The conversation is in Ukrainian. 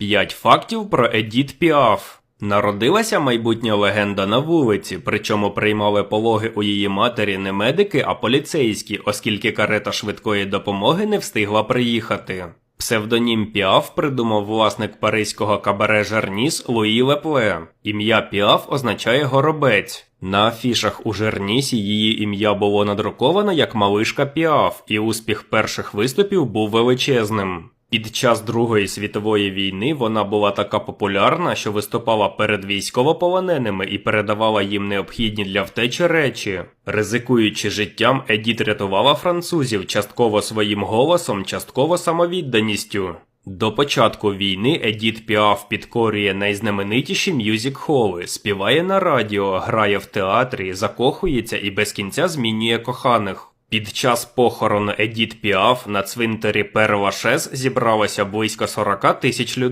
П'ять фактів про Едіт Піаф. Народилася майбутня легенда на вулиці, причому приймали пологи у її матері не медики, а поліцейські, оскільки карета швидкої допомоги не встигла приїхати. Псевдонім Піаф придумав власник паризького кабаре Жерніс Луї Лепле. Ім'я Піаф означає горобець. На афішах у Жернісі її ім'я було надруковано як малишка Піаф, і успіх перших виступів був величезним. Під час Другої світової війни вона була така популярна, що виступала перед військовополоненими і передавала їм необхідні для втечі речі. Ризикуючи життям, Едіт рятувала французів частково своїм голосом, частково самовідданістю. До початку війни Едіт Піаф підкорює найзнаменитіші мюзик-холи, співає на радіо, грає в театрі, закохується і без кінця змінює коханих. Під час похорону Едіт Піаф на цвинтарі Пер-Лашез зібралося близько 40 тисяч людей.